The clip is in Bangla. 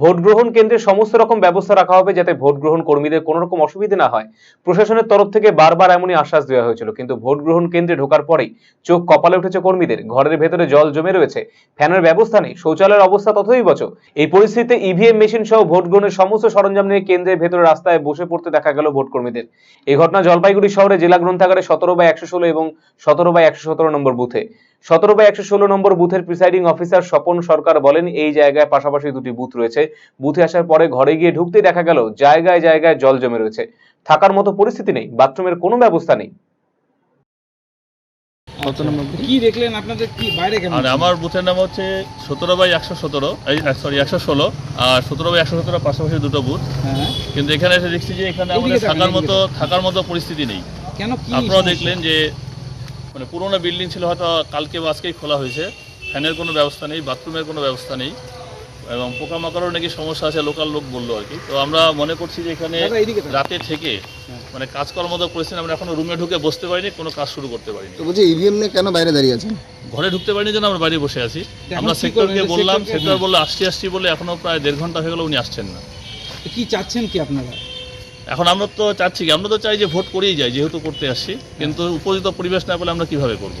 ভোট গ্রহণ কেন্দ্রে সমস্ত রকম ব্যবস্থা রাখা হবে যাতে ভোট গ্রহণ কর্মীদের কোনো রকম অসুবিধা না হয়। প্রশাসনের তরফ থেকে বারবার এমনই আশ্বাস দেওয়া হয়েছিল, কিন্তু ভোট গ্রহণ কেন্দ্রে ঢোকার পরেই চোখ কপালে উঠেছে কর্মীদের। ঘরের ভেতরে জল জমে রয়েছে, ফ্যানের ব্যবস্থা নেই, শৌচালয়ের অবস্থা ততই বচ এই পরিস্থিতিতে ইভিএম মেশিন সহ ভোট গ্রহণের সমস্ত সরঞ্জাম নিয়ে কেন্দ্রের ভেতরে রাস্তায় বসে পড়তে দেখা গেল ভোট কর্মীদের এই ঘটনা জলপাইগুড়ি শহরে জেলা গ্রন্থাগারে সতেরো বাই একশো ষোলো এবং সতেরো বাই একশো সতেরো নম্বর বুথে। সতেরো বাই একশো ষোলো নম্বর বুথের প্রিসাইডিং অফিসার স্বপন সরকার বলেন এই জায়গায় পাশাপাশি দুটি বুথ রয়েছে। বুথে আসার পরে ঘরে গিয়ে ঢুকতেই দেখা গেল জায়গায় জায়গায় জল জমে রয়েছে। থাকার মতো পরিস্থিতি নেই বাথরুমের কোনো ব্যবস্থা নেই। কত নম্বর কি দেখলেন আপনাদের? কি বাইরে কেন আর আমার বুথের নাম হচ্ছে সতেরো বাই একশো সতেরো সরি একশো ষোলো। আর সতেরো বাই একশো সতেরো পাশাপাশি দুটো বুথ। হ্যাঁ। কিন্তু এখানে এসে দেখছি যে এখানে আমাদের থাকার মতো থাকার মতো পরিস্থিতি নেই। কেন কি দেখলেন যে মানে পুরোনো বিল্ডিং ছিল হয়তো কালকে বা আজকেই খোলা হয়েছে। ফ্যানের কোনো ব্যবস্থা নেই বাথরুমের কোনো ব্যবস্থা নেই। এবং পোকামাকড়ও নাকি সমস্যা আছে লোকাল লোক বলল আর কি। তো আমরা মনে করছি যে এখানে। রাতে থেকে হ্যাঁ। মানে কাজকর্ম তো পরিস্থিতি আমরা এখনও রুমে ঢুকে বসতে পারিনি কোনো কাজ শুরু করতে পারিনি। তো বলছি ইভিএম নিয়ে কেন বাইরে দাঁড়িয়ে আছেন? ঘরে ঢুকতে পারিনি জন্য আমরা বাইরে বসে আছি। আমরা সেক্টরকে বললাম সেক্টর বলল আসছি আসছি বলে এখনও প্রায় দেড় ঘণ্টা হয়ে গেল উনি আসছেন না। কি চাচ্ছেন কি আপনারা? এখন আমরা তো চাচ্ছি আমরা তো চাই যে ভোট করেই যাই যেহেতু করতে আসছি। কিন্তু উপযুক্ত পরিবেশ না পেলে আমরা কীভাবে করব?